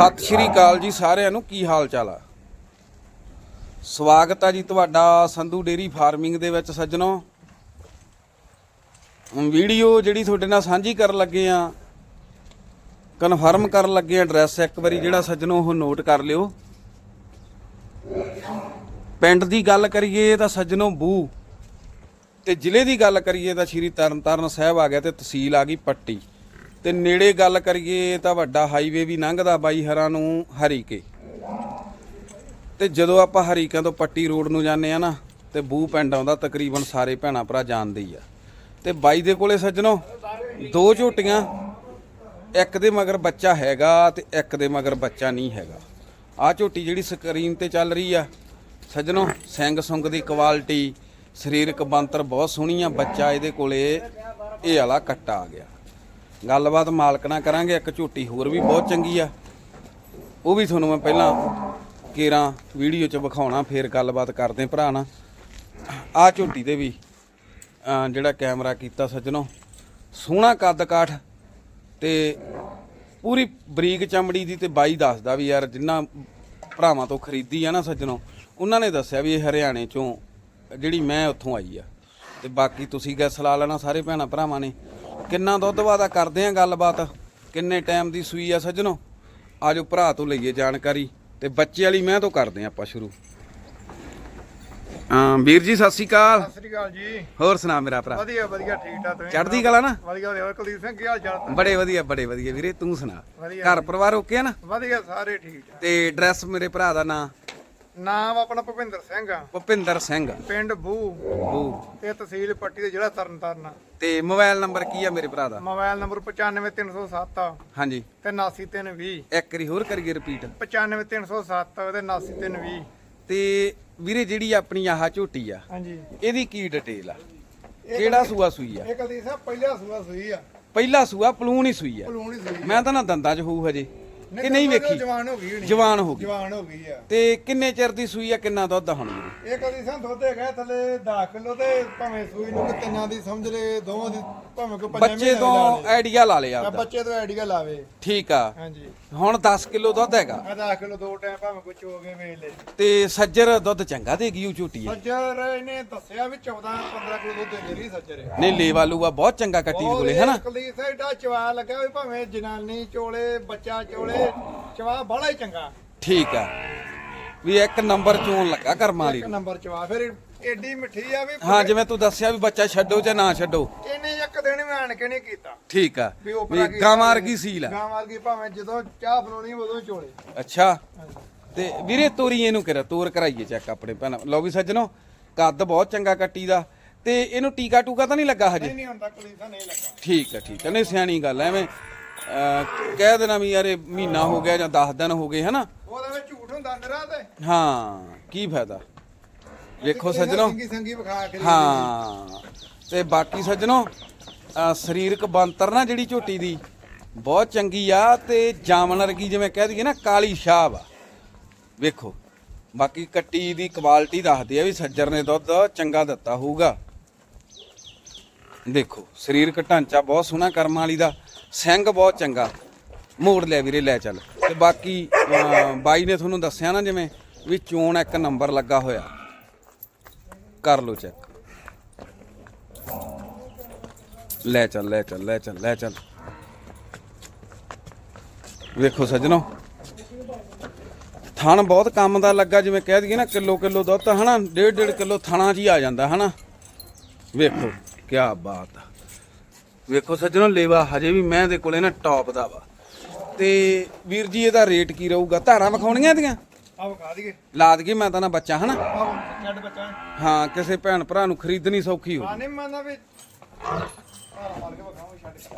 ਸਤਿ ਸ਼੍ਰੀ ਅਕਾਲ ਜੀ ਸਾਰਿਆਂ ਨੂੰ, ਕੀ ਹਾਲ ਚਾਲ ਆ? ਸਵਾਗਤ ਆ ਜੀ ਤੁਹਾਡਾ ਸੰਧੂ ਡੇਰੀ ਫਾਰਮਿੰਗ ਦੇ ਵਿੱਚ ਸੱਜਣੋ। ਵੀਡੀਓ ਜਿਹੜੀ ਤੁਹਾਡੇ ਨਾਲ ਸਾਂਝੀ ਕਰਨ ਲੱਗੇ ਆ ਕਨਫਰਮ ਕਰਨ ਲੱਗੇ ਆ ਐਡਰੈਸ ਇੱਕ ਵਾਰੀ ਜਿਹੜਾ ਸੱਜਣੋ ਉਹ ਨੋਟ ਕਰ ਲਿਓ। ਪਿੰਡ ਦੀ ਗੱਲ ਕਰੀਏ ਤਾਂ ਸੱਜਣੋ ਬੂ, ਤੇ ਜ਼ਿਲ੍ਹੇ ਦੀ ਗੱਲ ਕਰੀਏ ਤਾਂ ਸ਼੍ਰੀ ਤਰਨਤਾਰਨ ਸਾਹਿਬ ਆ ਗਿਆ ਤੇ ਤਹਿਸੀਲ ਆ ਗਈ ਪੱਟੀ। ਤੇ ਨੇੜੇ ਗੱਲ ਕਰੀਏ ਤਾਂ ਵੱਡਾ ਹਾਈਵੇ ਵੀ ਲੰਘਦਾ ਬਾਈ ਹਰਾਂ ਨੂੰ ਹਰੀਕੇ। ਤੇ ਜਦੋਂ ਆਪਾਂ ਹਰੀਕਿਆਂ ਤੋਂ ਪੱਟੀ ਰੋਡ ਨੂੰ ਜਾਂਦੇ ਆ ਨਾ, ਤੇ ਬੂ ਪਿੰਡ ਆਉਂਦਾ ਤਕਰੀਬਨ ਸਾਰੇ ਭੈਣਾ ਭਰਾ ਜਾਣਦੇ ਹੀ ਆ। ਤੇ ਬਾਈ ਦੇ ਕੋਲੇ ਸੱਜਣੋ, ਦੋ ਝੋਟੀਆਂ, ਇੱਕ ਦੇ ਮਗਰ ਬੱਚਾ ਹੈਗਾ ਤੇ ਇੱਕ ਦੇ ਮਗਰ ਬੱਚਾ ਨਹੀਂ ਹੈਗਾ। ਆਹ ਝੋਟੀ ਜਿਹੜੀ ਸਕਰੀਨ ਤੇ ਚੱਲ ਰਹੀ ਆ, ਸੱਜਣੋ, ਸਿੰਘ ਸੁੰਗ ਦੀ ਕੁਆਲਿਟੀ, ਸਰੀਰਕ ਬੰਤਰ ਬਹੁਤ ਸੋਹਣੀ ਆ, ਬੱਚਾ ਇਹਦੇ ਕੋਲੇ, ਇਹ ਵਾਲਾ ਕੱਟਾ ਆ ਗਿਆ। ਗੱਲਬਾਤ ਮਾਲਕ ਨਾਲ ਕਰਾਂਗੇ, ਇੱਕ ਝੂਟੀ ਹੋਰ ਵੀ ਬਹੁਤ ਚੰਗੀ ਆ। ਉਹ ਵੀ ਤੁਹਾਨੂੰ ਮੈਂ ਪਹਿਲਾਂ ਕੇਰਾਂ ਵੀਡੀਓ 'ਚ ਵਿਖਾਉਣਾ, ਫੇਰ ਗੱਲਬਾਤ ਕਰਦੇ ਭਰਾ ਨਾਲ। ਆਹ ਝੂਟੀ 'ਤੇ ਵੀ ਜਿਹੜਾ ਕੈਮਰਾ ਕੀਤਾ ਸੱਜਣੋ, ਸੋਹਣਾ ਕੱਦ ਕਾਠ ਤੇ ਪੂਰੀ ਬਰੀਕ ਚਮੜੀ ਦੀ ਤੇ ਬਾਈ ਦੱਸਦਾ ਵੀ ਯਾਰ ਜਿੰਨਾ ਭਰਾਵਾਂ ਤੋਂ ਖਰੀਦੀ ਆ ਨਾ ਸੱਜਣੋ, ਉਹਨਾਂ ਨੇ ਦੱਸਿਆ ਵੀ ਇਹ ਹਰਿਆਣੇ ਚੋਂ ਜਿਹੜੀ ਮੈਂ ਉੱਥੋਂ ਆਈ ਆ। ਤੇ ਬਾਕੀ ਤੁਸੀਂ ਗੈਸ ਲਾ ਲੈਣਾ ਸਾਰੇ ਭੈਣਾਂ ਭਰਾਵਾਂ ਨੇ। ਕਿੰਨਾ ਦੁੱਧ ਵਾਦਾ ਕਰਦੇ ਆ ਗੱਲਬਾਤ? ਕਿੰਨੇ ਟਾਈਮ ਦੀ ਸੂਈ ਆ ਸੱਜਣੋ? ਆਜੋ ਭਰਾ ਤੋਂ ਲਈਏ ਜਾਣਕਾਰੀ ਤੇ ਬੱਚੇ ਵਾਲੀ ਮੈਂ ਤੋਂ ਕਰਦੇ ਆ ਆਪਾਂ ਸ਼ੁਰੂ। ਹਾਂ ਵੀਰ ਜੀ ਸਤਿ ਸ਼੍ਰੀ ਅਕਾਲ। ਸਤਿ ਸ੍ਰੀ ਅਕਾਲ ਜੀ। ਹੋਰ ਸੁਣਾ ਮੇਰਾ ਭਰਾ? ਵਧੀਆ ਵਧੀਆ ਠੀਕ ਠਾਕ ਤੁਸੀਂ ਚੜ੍ਹਦੀ ਕਲਾ ਨਾ? ਵਧੀਆ ਵਧੀਆ ਕੁਲਦੀਪ ਸਿੰਘ ਕੀ ਹਾਲ ਚਾਲ ਬੜੇ ਵਧੀਆ ਬੜੇ ਵਧੀਆ ਵੀਰੇ ਤੂੰ ਸੁਣਾ? ਵਧੀਆ। ਘਰ ਪਰਿਵਾਰ ਓਕੇ ਆ ਨਾ? ਵਧੀਆ ਸਾਰੇ ਠੀਕ ਠਾਕ। ਤੇ ਐਡਰੈਸ ਮੇਰੇ ਭਰਾ ਦਾ ਨਾਂ? ਨਾਮ ਆਪਣਾ ਭੁਪਿੰਦਰ ਸਿੰਘ ਆ। ਭੁਪਿੰਦਰ ਸਿੰਘ। ਪਿੰਡ ਬੂ। ਉਹ ਤੇ ਤਹਿਸੀਲ ਪੱਟੀ ਦੇ ਜ਼ਿਲ੍ਹਾ ਤਰਨਤਾਰਨ ਤੇ ਮੋਬਾਈਲ ਨੰਬਰ ਕੀ ਆ ਮੇਰੇ ਭਰਾ ਦਾ? ਮੋਬਾਈਲ ਨੰਬਰ 95307 ਹਾਂਜੀ। ਤੇ 89320 ਇੱਕ ਵਾਰੀ ਹੋਰ ਕਰੀਏ ਰਿਪੀਟ 95307 ਤੇ 89320 ਤੇ ਵੀਰੇ ਜਿਹੜੀ ਆਪਣੀ ਆਹ ਝੋਟੀ ਆ ਹਾਂਜੀ। ਇਹਦੀ ਕੀ ਡਿਟੇਲ ਆ? ਕਿਹੜਾ ਸੂਆ ਸੂਈ ਆ? ਇਹ ਕੁਲਦੀਪ ਸਿੰਘ ਪਹਿਲਾ ਸੂਆ ਸੂਈ ਆ। ਪਹਿਲਾ ਸੂਆ ਪਲੂਣ ਹੀ ਸੂਈ ਆ। ਪਲੂਣੀ ਸੂਈ ਮੈਂ ਤਾਂ ਨਾ ਦੰਦਾਂ 'ਚ ਹੋਊ ਹਜੇ। ਕਿ ਨਹੀਂ ਵੇਖੀ? ਜਵਾਨ ਹੋ ਗਈ ਹੋਣੀ। ਜਵਾਨ ਹੋ ਗਈ। ਜਵਾਨ ਹੋ ਗਈ ਆ। ਤੇ ਕਿੰਨੇ ਚਿਰ ਦੀ ਸੂਈ ਆ ਕਿੰਨਾ ਦੁੱਧ ਹੁਣ? ਇਹ ਕਦੀ ਸਾਂ ਦੁੱਧ ਹੈਗਾ ਥੱਲੇ 10 ਕਿਲੋ ਤੇ ਭਾਵੇਂ ਸੂਈ ਨੂੰ ਕਿ ਤਿੰਨਾਂ ਦੀ ਸਮਝ ਲੈ ਦੋਵਾਂ ਦੀ ਭਾਵੇਂ ਕੋਈ ਪੰਜਾਂ ਬੱਚੇ ਦੀ ਤੋਂ। ਆਈਡੀਆ ਲਾ ਲਿਆ ਆਪਦਾ। ਬੱਚੇ ਤੋਂ ਆਈਡੀਆ ਲਾਵੇ। ਠੀਕ ਆ। ਹਾਂਜੀ। ਹੁਣ 10 ਕਿਲੋ ਦੁੱਧ ਹੈਗਾ। ਆ 10 ਕਿਲੋ ਦੋ ਟਾਈਮ ਭਾਵੇਂ ਕੁਝ ਹੋ ਗਏ ਵੇਚ ਲੈ। ਤੇ ਸੱਜਰ ਦੁੱਧ ਚੰਗਾ ਦੇਗੀ ਉਹ ਝੋਟੀ ਆ ਸੱਜਰ ਇਹਨੇ ਦੱਸਿਆ ਵੀ 14 15 ਕਿਲੋ ਦੁੱਧ ਦਿੰਦੇ ਰਹੀ ਸੱਜਰ। ਨਹੀਂ ਲੇਵਾ ਲੂਆ ਬਹੁਤ ਚੰਗਾ ਕੱਟੀ ਦੇ ਕੋਲੇ ਹੈਨਾ ਕਲੀ ਸਾਈਡਾ ਚਵਾ ਲੱਗਾ ਵੀ ਭਾਵੇਂ ਜਨਾਨੀ ਚੋਲੇ ਬੱਚਾ ਚੋਲੇ ਚਵਾ ਬੜਾ ਹੀ ਚੰਗਾ। ਠੀਕ ਆ। ਵੀ ਇੱਕ ਨੰਬਰ ਚੋਣ ਲੱਗਾ ਕਰਮਾਂ ਵਾਲੀ ਇੱਕ ਨੂੰ। ਨੰਬਰ ਚਵਾ ਫਿਰ ਏਡੀ ਮਿੱਠੀ ਆ ਵੀ ਹਾਂ ਜਿਵੇਂ ਤੂੰ ਦੱਸਿਆ ਵੀ ਬੱਚਾ ਛੱਡੋ ਜਾਂ ਨਾ ਛੱਡੋ। ਇਹਨੇ ਇੱਕ ਦਿਨ ਵੀ ਆਣ ਕੇ ਨਹੀਂ ਕੀਤਾ। ਠੀਕ ਆ। ਵੀ ਵੀ ਉਪਰਾ ਗਾਂ ਵਰਗੀ ਸੀਲ ਆ। ਗਾਂ ਵਰਗੀ ਭਾਵੇਂ ਜਦੋਂ ਚਾਹ ਬਣਾਉਣੀ ਉਦੋਂ ਚੋਲੇ। ਅੱਛਾ। ਤੇ ਵੀਰੇ ਤੋਰੀ ਇਹਨੂੰ ਕਿਰਾ ਤੋਰ ਕਰਾਈਏ ਚੈੱਕ ਆਪਣੇ ਭੈਣਾਂ। ਲਓ ਵੀ ਸੱਜਣੋ ਕੱਦ ਬਹੁਤ ਚੰਗਾ ਕੱਟੀ ਦਾ। ਤੇ ਇਹਨੂੰ ਟੀਕਾ ਟੂਕਾ ਤਾਂ ਨਹੀਂ ਲੱਗਾ ਨਹੀਂ ਹਜੇ ਨਹੀਂ ਹੁੰਦਾ ਕਲੀਸਾ ਨਹੀਂ ਲੱਗਾ। ਠੀਕ ਆ ਠੀਕ ਆ। ਨਹੀਂ ਸਿਆਣੀ ਗੱਲ ਐਵੇਂ ਅਹ, ਕਹਿ ਦੇਣਾ ਵੀ ਯਾਰ ਇਹ ਮਹੀਨਾ ਹੋ ਗਿਆ ਜਾਂ 10 ਦਿਨ ਹੋ ਗਏ ਹਨਾ? ਉਹਦੇ ਵਿੱਚ ਝੂਠ ਹੁੰਦਾ ਨਰਾ ਤੇ। ਹਾਂ ਕੀ ਫਾਇਦਾ? ਵੇਖੋ ਸੱਜਣੋ। ਸੰਗੀ ਸੰਗੀ ਵਿਖਾ ਕੇ ਹਾਂ ਤੇ ਬਾਕੀ ਸੱਜਣੋ ਅਹ ਸਰੀਰਕ ਬੰਤਰ ਨਾ ਜਿਹੜੀ ਝੋਟੀ ਦੀ ਬਹੁਤ ਚੰਗੀ ਆ ਤੇ ਜਾਮਨ ਵਰਗੀ ਜਿਵੇਂ ਕਹਿ ਦਈਏ ਨਾ ਕਾਲੀ ਸ਼ਾਬ ਆ। ਵੇਖੋ ਬਾਕੀ ਕੱਟੀ ਦੀ ਕੁਆਲਿਟੀ ਦੱਸਦੀ ਆ ਵੀ ਸੱਜਰ ਨੇ ਦੁੱਧ ਚੰਗਾ ਦਿੱਤਾ ਹੋਊਗਾ। ਦੇਖੋ ਸਰੀਰਕ ਢਾਂਚਾ ਬਹੁਤ ਸੋਹਣਾ ਕਰਮਾਂ ਵਾਲੀ ਦਾ। ਸਿੰਘ ਬਹੁਤ ਚੰਗਾ। ਮੋੜ ਲਿਆ ਵੀਰੇ, ਲੈ ਚੱਲ। ਤੇ ਬਾਕੀ ਬਾਈ ਨੇ ਤੁਹਾਨੂੰ ਦੱਸਿਆ ਨਾ ਜਿਵੇਂ ਵੀ ਚੋਣ ਇੱਕ ਨੰਬਰ ਲੱਗਾ ਹੋਇਆ। ਕਰ ਲਓ ਚੈੱਕ ਲੈ ਚੱਲ ਲੈ ਚੱਲ ਲੈ ਚੱਲ ਲੈ ਚੱਲ। ਵੇਖੋ ਸੱਜਣੋ। ਥਣ ਬਹੁਤ ਕੰਮ ਦਾ ਲੱਗਾ, ਜਿਵੇਂ ਕਹਿ ਦਈਏ ਨਾ, ਕਿਲੋ ਕਿਲੋ ਦੁੱਧ ਤਾਂ ਹਨਾ? ਡੇਢ ਡੇਢ ਕਿਲੋ ਥਣਾ 'ਚ ਹੀ ਆ ਜਾਂਦਾ, ਹਨਾ? ਵੇਖੋ ਕੀ ਬਾਤ ਆ। ਵੇਖੋ ਸੱਜਣੋ ਲੇਵਾ ਹਜੇ ਵੀ ਮੈਂ ਦੇ ਕੋਲੇ ਨਾ ਟੌਪ ਦਾ ਵਾ। ਤੇ ਵੀਰ ਜੀ ਇਹਦਾ ਰੇਟ ਕੀ ਰਹੂਗਾ? ਧਾਰਾਂ ਵਿਖਾਉਣੀਆਂ ਇਹਦੀਆਂ? ਆ ਵਿਖਾ ਦਈਏ। ਲਾ ਦਈਏ ਮੈਂ ਤਾਂ ਨਾ ਬੱਚਾ ਹਨਾ? ਛੱਡ ਬੱਚਾ। ਹਾਂ ਕਿਸੇ ਭੈਣ ਭਰਾ ਨੂੰ ਖਰੀਦਣੀ ਸੌਖੀ ਹੋ ਆ ਨਹੀਂ ਮੰਨਦਾ ਵੀ ਆ ਮਾਰ ਕੇ ਵਿਖਾਉਂ ਛੱਡ ਕੇ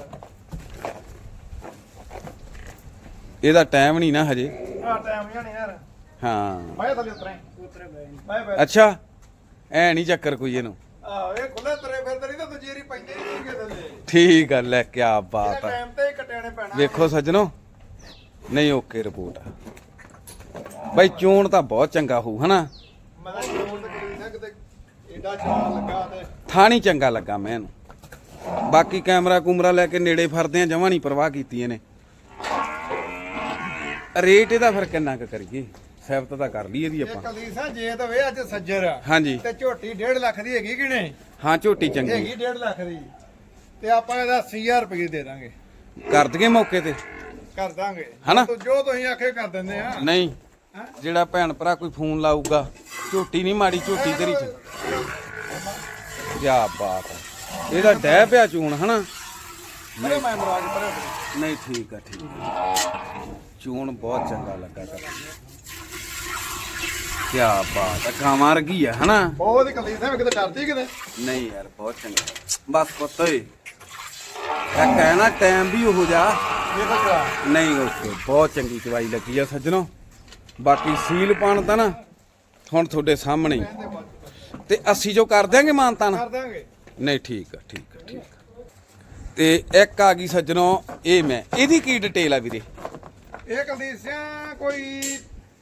ਇਹਦਾ ਟਾਈਮ ਨਹੀਂ ਨਾ ਹਜੇ। ਆ ਟਾਈਮ ਨਹੀਂ ਯਾਰ। ਹਾਂ। ਬਾਏ ਥੱਲੇ ਉਤਰੇ ਉਤਰੇ ਬਾਏ ਬਾਏ ਅੱਛਾ ਐ ਨਹੀਂ ਚੱਕਰ ਕੋਈ ਇਹਨੂੰ। ਆ ਇਹ ਖੁੱਲੇ ਤਰੇ ਫਿਰਦੇ ਨਹੀਂ ਤਾਂ ਦੂਜੀ ਰੀ ਪੈਂਦੇ ਨਹੀਂ ਕਿ ਥੱਲੇ ਠੀਕ ਆ ਲੈ ਕੀ ਬਾਤ ਆ। ਟਾਈਮ ਤੇ ਹੀ ਕਟਿਆਣੇ ਪੈਣਾ। ਵੇਖੋ ਸੱਜਣੋ ਨਹੀਂ ਓਕੇ ਰਿਪੋਰਟ ਆ। ਬਾਈ ਚੋਣ ਤਾਂ ਬਹੁਤ ਚੰਗਾ ਹੋਊ ਹਨਾ? ਮੈਂ ਤਾਂ ਜੋਰ ਤੇ ਕਰੀ ਸਕਦੇ ਏਡਾ ਚਾਰ ਲੱਗਾ ਤੇ। ਥਾਣੀ ਚੰਗਾ ਲੱਗਾ ਮੈਨੂੰ ਬਾਕੀ ਕੈਮਰਾ ਕੁਮਰਾ ਲੈ ਕੇ ਨੇੜੇ ਫਰਦੇ ਆ ਜਮਾਂ ਨਹੀਂ ਪਰਵਾਹ ਕੀਤੀ ਇਹਨੇ ਰੇਟ ਇਹਦਾ ਫਿਰ ਕਿੰਨਾ ਕੁ ਕਰੀਏ? ਸਹਿਬਤ ਤਾਂ ਕਰ ਲਈ ਇਹਦੀ ਇਹ ਆਪਾਂ ਕਲੀਸਾ ਜੇ ਤਾਂ ਵੇ ਅੱਜ ਸੱਜਰ ਆ। ਹਾਂਜੀ। ਤੇ ਝੋਟੀ 1.5 ਲੱਖ ਦੀ ਹੈਗੀ ਕਿ ਨਹੀਂ? ਹਾਂ ਝੋਟੀ ਚੰਗੀ। ਹੈਗੀ 1.5 ਲੱਖ ਦੀ। ਤੇ ਆਪਾਂ ਇਹਦਾ 80000 ਰੁਪਏ ਦੇ ਦਾਂਗੇ। ਕਰ ਦਈਏ ਮੌਕੇ ਤੇ। ਕਰ ਦਾਂਗੇ। ਹਨਾ? ਜੋ- ਜੋ ਤੁਸੀਂ ਆਖੇ ਕਰ ਦਿੰਦੇ ਆ। ਨਹੀਂ? ਜਿਹੜਾ ਭੈਣ ਭਰਾ ਕੋਈ ਫੋਨ ਲਾਊਗਾ ਝੋਟੀ ਨਹੀਂ ਮਾੜੀ ਝੋਟੀ ਤੇਰੀ ਚ। ਕੀ ਬਾਤ ਹੈ ਇਹਦਾ ਡਹਿ ਪਿਆ ਚੂਣ ਹਨਾ? ਮੇਰੇ ਮੈਂ ਮਰਾਜ ਪਰ ਨਹੀਂ ਠੀਕ ਆ ਠੀਕ ਆ। ਚੂਣ ਬਹੁਤ ਚੰਗਾ ਲੱਗਾ ਕਰ ਕੀ ਬਾਤ ਹੈ ਕਾਮਾਰ ਗਈ ਹੈ ਹਨਾ? ਬਹੁਤ ਹੀ ਕਲੀਸਾ ਮੈਂ ਕਿਤੇ ਡਰਦੀ ਕਿਤੇ? ਨਹੀਂ ਯਾਰ ਬਹੁਤ ਚੰਗਾ। ਬਸ ਪੁੱਤ ਓਏ। ਇਹ ਕਹਿਣਾ ਟਾਈਮ ਵੀ ਉਹੋ ਜਾ। ਨਹੀਂ ਓਕੇ ਬਹੁਤ ਚੰਗੀ ਚਵਾਈ ਲੱਗੀ ਆ ਸੱਜਣੋ। ਬਾਕੀ ਸੀਲ ਪਾਣ ਤਾਂ ਨਾ ਹੁਣ ਤੁਹਾਡੇ ਸਾਹਮਣੇ ਹੀ। ਤੇ ਅਸੀਂ ਜੋ ਕਰ ਦਿਆਂਗੇ ਮਾਨਤਾ ਨਾ ਕਰ ਦਾਂਗੇ ਨਹੀਂ ਠੀਕ ਆ ਠੀਕ ਆ ਠੀਕ ਆ। ਤੇ ਇੱਕ ਆ ਗਈ ਸੱਜਣੋ ਇਹ ਮੈਂ। ਇਹਦੀ ਕੀ ਡਿਟੇਲ ਆ ਵੀਰੇ? ਇਹ ਕਲੀਸਿਆ ਕੋਈ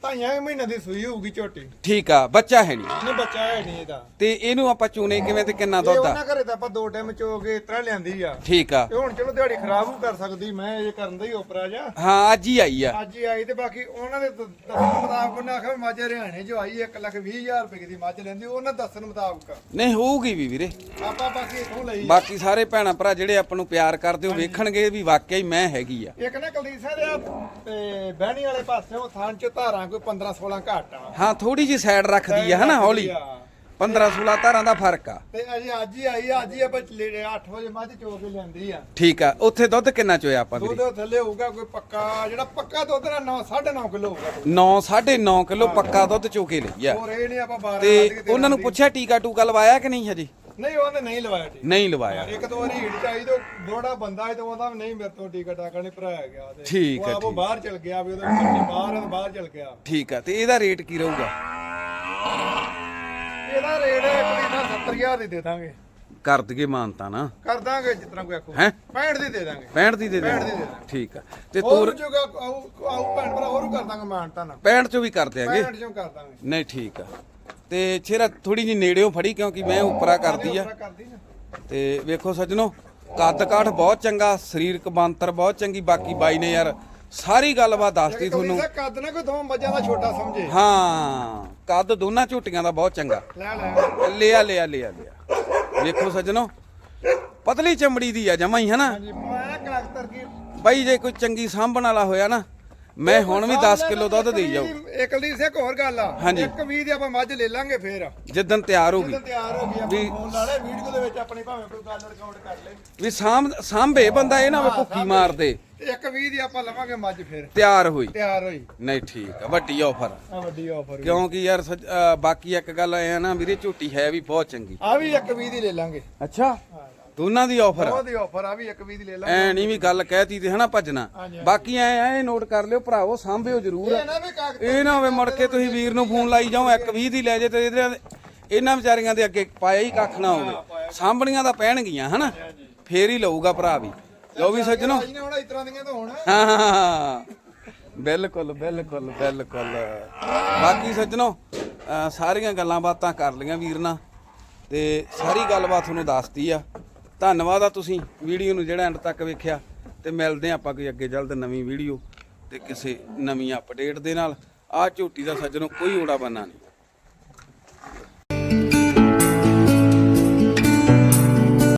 ਤਾਈਆਂ ਮਹੀਨੇ ਦੀ ਸੂਈ ਹੋਊਗੀ ਝੋਟੀ। ਠੀਕ ਆ ਬੱਚਾ ਹੈ ਨਹੀਂ। ਨਹੀਂ ਬੱਚਾ ਹੈ ਨਹੀਂ ਇਹਦਾ। ਤੇ ਇਹਨੂੰ ਆਪਾਂ ਚੂਨੇ ਕਿਵੇਂ ਤੇ ਕਿੰਨਾ ਇਹ ਦੁੱਧ ਉਹਨਾਂ ਆ ਘਰੇ ਤਾਂ ਆਪਾਂ ਦੋ ਟਾਈਮ ਚੋ ਕੇ ਇਸ ਤਰ੍ਹਾਂ ਲਿਆਂਦੀ ਆ। ਠੀਕ ਆ। ਤੇ ਹੁਣ ਚਲੋ ਦਿਹਾੜੀ ਖਰਾਬ ਵੀ ਕਰ ਸਕਦੀ ਮੈਂ ਇਹ ਕਰਨ ਦਾ ਹੀ ਉਪਰਾ ਜਾ ਹਾਂ ਅੱਜ ਹੀ ਆਈ ਆ। ਅੱਜ ਹੀ ਆਈ ਤੇ ਬਾਕੀ ਉਹਨਾਂ ਦੇ ਦ- ਦੱਸਣ ਮੁਤਾਬਕ ਉਹਨਾਂ ਆਖਿਆ ਵੀ ਮੱਝ ਹਰਿਆਣੇ ਜੋ ਆਈ 1 ਲੱਖ 20 ਹਜ਼ਾਰ ਰੁਪਏ ਦੀ ਮੱਝ ਲੈਂਦੀ ਉਹਨਾਂ ਦੱਸਣ ਮੁਤਾਬਕ। ਨਹੀਂ ਹੋਊਗੀ ਵੀ ਵੀਰੇ। ਆਪਾਂ ਬਾਕੀ ਇਥੋਂ ਲਈ ਬਾਕੀ ਸਾਰੇ ਭੈਣਾ ਭਰਾ ਜਿਹੜੇ ਆਪਾਂ ਨੂੰ ਪਿਆਰ ਕਰਦੇ ਹੋ ਵੇਖਣਗੇ ਵੀ ਵਾਕਿਆ ਹੀ ਮੈਂ ਹੈਗੀ ਆ। ਇੱਕ ਨਾ ਕੁਲਦੀਪ ਸਿੰਘ ਦੇ ਤੇ ਬਹਿਣੀ ਵਾਲੇ ਪਾਸਿਓਂ ਥਾਂ ਚ ਧਾਰਾਂ ਕੋਈ 15 16 ਘੱਟ ਆ। ਹਾਂ ਥੋੜੀ ਜੀ ਸਾਈਡ ਰੱਖਦੀ ਆ ਹਨਾ ਹੌਲੀ। 15 16 ਧਾਰਾਂ ਦਾ ਫ਼ਰਕ ਆ। ਤੇ ਅਜੇ ਅੱਜ ਹੀ ਆਈ ਆ, ਅੱਜ ਹੀ ਆਪਾਂ 8 ਵਜੇ ਮੱਝ ਚੋ ਕੇ ਲਿਆਂਦੀ ਆ। ਠੀਕ ਆ ਉੱਥੇ ਦੁੱਧ ਕਿੰਨਾ ਚੋਇਆ ਆਪਾਂ ਵੀਰੇ? ਦੁੱਧ ਥੱਲੇ ਹੋਊਗਾ ਕੋਈ ਪੱਕਾ ਜਿਹੜਾ ਪੱਕਾ ਦੁੱਧ ਨਾ 9 9.5 ਕਿਲੋ ਹੋਊਗਾ 9 9.5 ਕਿਲੋ ਪੱਕਾ ਦੁੱਧ ਚੋ ਕੇ ਲਈ ਆ। ਹੋਰ ਇਹ ਨਹੀਂ ਆਪਾਂ 12 ਤੇ ਉਹਨਾਂ ਨੂੰ ਪੁੱਛਿਆ ਟੀਕਾ ਟੂਕਾ ਲਵਾਇਆ ਕਿ ਨਹੀਂ ਹਜੇ? ਦੀ। ਨਹੀਂ ਉਹਨੇ ਨਹੀਂ ਲਵਾਇਆ ਟੀਕਾ। ਨਹੀਂ ਲਵਾਇਆ। ਇੱਕ ਦੋ ਵਾਰੀ ਹੀੜ ਚਾਹੀ ਤੇ ਬੋੜਾ ਬੰਦਾ ਹੈ ਤੇ ਉਹਦਾ ਵੀ ਨਹੀਂ ਮੇਰੇ ਤੋਂ ਟੀਕਾ ਟਾਕਾ ਨਹੀਂ ਭਰਾਇਆ ਗਿਆ ਤੇ ਠੀਕ ਉਹ ਹੈ, ਆਪ ਉਹ ਠੀਕ। ਬਾਹਰ ਚਲ ਗਿਆ ਵੀ ਉਹਦੇ ਬੱਚੇ ਬਾਹਰ ਆ ਤੇ ਬਾਹਰ ਚਲ ਗਿਆ। ਠੀਕ ਆ ਤੇ ਇਹਦਾ ਰੇਟ ਕੀ ਰਹੂਗਾ? ਇਹਦਾ ਰੇਟ ਕੋਈ ਨਾ 70000 ਦੀ ਦੇ ਦਾਂਗੇ। ਕਰ ਦਈਏ ਮਾਨਤਾ ਨਾ। ਕਰ ਦਾਂਗੇ ਜਿਸ ਤਰ੍ਹਾਂ ਕੋਈ ਆਖੋ। ਹੈਂ? 65 ਦੀ ਦੇ ਦਾਂਗੇ। 65 ਦੀ ਦੇ ਦੇ 65 ਦੀ ਦੇ ਦਾਂਗੇ। ਠੀਕ ਆ ਤੇ ਹੋਰ ਤੋਰ ਜੋਗਾ ਆਉ ਆਉ ਭੈਣ ਭਰਾ ਹੋਰ ਕਰ ਦਾਂਗੇ ਮਾਨਤਾ ਨਾ 65 ਚੋਂ ਵੀ ਕਰ ਦਿਆਂਗੇ। 65 ਚੋਂ ਕਰ ਦਾਂਗੇ। ਨਹੀਂ ਠੀਕ ਆ ਤੇ ਛੇਰਾ ਥੋੜੀ ਜੀ ਨੇੜਿਓਂ ਫੜੀ ਕਿਉਂਕਿ ਮੈਂ ਉਪਰਾ ਕਰਦੀ ਆ। ਨਾ ਤੇ ਵੇਖੋ ਸੱਜਣੋ ਕੱਦ ਕਾਠ ਬਹੁਤ ਚੰਗਾ ਸਰੀਰਕ ਬੰਤਰ ਬਹੁਤ ਚੰਗੀ ਬਾਕੀ ਬਾਈ ਨੇ ਯਾਰ ਸਾਰੀ ਗੱਲਬਾਤ ਦੱਸਤੀ ਤੁਹਾਨੂੰ। ਕੱਦ ਨਾ ਕੋਈ ਦੋ ਮੱਝਾਂ ਦਾ ਛੋਟਾ ਸਮਝੇ। ਹਾਂ ਕੱਦ ਦੋਨਾਂ ਝੋਟੀਆਂ ਦਾ ਬਹੁਤ ਚੰਗਾ। ਲੈ ਲੈ। ਲਿਆ ਲਿਆ ਲਿਆ ਲਿਆ। ਵੇਖੋ ਸੱਜਣੋ ਪਤਲੀ ਚਮੜੀ ਦੀ ਆ ਜਮਾ ਹੀ ਹਨਾ? ਹਾਂਜੀ ਮੈਂ ਕਾਕਤਰ ਕੀ ਬਾਈ ਜੇ ਕੋਈ ਚੰਗੀ ਸਾਂਭਣ ਵਾਲਾ ਹੋਇਆ ਨਾ ਮੈਂ ਹੁਣ ਵੀ 10 ਕਿਲੋ ਦੁੱਧ ਦੇਈ ਜਾਊ। ਇੱਕ ਦੀ ਸੇ ਇੱਕ ਹੋਰ ਗੱਲ ਆ। ਹਾਂਜੀ। ਇੱਕ ਵੀ ਦੀ ਆਪਾਂ ਮੱਝ ਲੈ ਲਾਂਗੇ ਫੇਰ। ਜਿੱਦਣ ਤਿਆਰ ਹੋ ਗਈ। ਜਦੋਂ ਤਿਆਰ ਹੋ ਗਈ ਆਪਾਂ ਵੀ- ਫੋਨ ਲਾ ਲੈ ਵੀਡੀਓ ਦੇ ਵਿੱਚ ਆਪਣੀ ਭਾਵੇਂ ਕੋਈ ਗੱਲ ਰਿਕਾਰਡ ਕਰ ਲੈ। ਵੀ ਸਾਂਭ ਸਾਂਭੇ ਬੰਦਾ ਇਹ ਨਾ ਹੋਵੇ ਭੁੱਖੀ ਮਾਰ ਦੇ ਤੇ ਇੱਕ ਵੀ ਦੀ ਆਪਾਂ ਲਵਾਂਗੇ ਮੱਝ ਫੇਰ। ਤਿਆਰ ਹੋਈ। ਤਿਆਰ ਹੋਈ। ਨਹੀਂ ਠੀਕ ਆ ਵੱਡੀ ਆਫਰ ਆ। ਵੱਡੀ ਆਫਰ ਕਿਉਂਕਿ ਯਾਰ ਅਹ ਬਾਕੀ ਇੱਕ ਗੱਲ ਐ ਨਾ ਵੀਰੇ ਝੋਟੀ ਹੈ ਵੀ ਬਹੁਤ ਚੰਗੀ। ਆ ਵੀ ਇੱਕ ਵੀ ਦੀ ਲੈ ਲਾਂਗੇ। ਅੱਛਾ? ਦੋਨਾਂ ਦੀ ਆਫਰ ਆ। ਉਹਦੀ ਆਫਰ ਆ ਵੀ ਇੱਕ ਵੀ ਦੀ ਲੈ ਲਾਂਗੇ। ਐ ਨਹੀਂ ਵੀ ਗੱਲ ਕਹਿਤੀ ਤੇ ਹਨਾ ਭੱਜਣਾ। ਬਾਕੀ ਐ ਐ ਨੋਟ ਕਰ ਲਿਓ ਭਰਾਵੋ ਸਾਂਭਿਓ ਜ਼ਰੂਰ। ਇਹ ਨਾ ਵੀ ਹੋਵੇ ਮੁੜ ਕੇ ਤੁਸੀਂ ਵੀਰ ਨੂੰ ਫੋਨ ਲਾਈ ਜਾਓ ਇੱਕ 20 ਦੀ ਲੈ ਜੇ ਤੇ ਇਹਦੇ ਇਹਨਾਂ ਵਿਚਾਰੀਆਂ ਦੇ ਅੱਗੇ ਪਾਇਆ ਹੀ ਕੱਖ ਨਾ ਹੋਵੇ। ਸਾਂਭਣੀਆਂ ਤਾਂ ਪੈਣਗੀਆਂ ਹਨਾ? ਫੇਰ ਹੀ ਲਊਗਾ ਭਰਾ ਵੀ। ਲਓ ਵੀ ਸੱਜਣੋ। ਆਈ ਨਾ ਹੁਣ ਇਸ ਤਰ੍ਹਾਂ ਦੀਆਂ ਤਾਂ ਹੁਣ। ਹਾਂ ਬਿਲਕੁਲ ਬਿਲਕੁਲ ਬਿਲਕੁਲ। ਬਾਕੀ ਸੱਜਣੋ ਸਾਰੀਆਂ ਗੱਲਾਂ ਬਾਤਾਂ ਕਰ ਲਈਆਂ ਵੀਰ ਨਾਲ ਤੇ ਸਾਰੀ ਗੱਲਬਾਤ ਤੁਹਾਨੂੰ ਦੱਸਤੀ ਆ। ਧੰਨਵਾਦ ਆ ਤੁਸੀਂ ਵੀਡੀਓ ਨੂੰ ਜਿਹੜਾ ਐਂਡ ਤੱਕ ਵੇਖਿਆ ਤੇ ਮਿਲਦੇ ਹਾਂ ਆਪਾਂ ਕੋਈ ਅੱਗੇ ਜਲਦ ਨਵੀਂ ਵੀਡੀਓ ਤੇ ਕਿਸੇ ਨਵੀਂ ਅਪਡੇਟ ਦੇ ਨਾਲ। ਆ ਝੋਟੀ ਦਾ ਸੱਜਣੋ ਕੋਈ ਓੜਾ ਬੰਨਾ ਨਹੀਂ।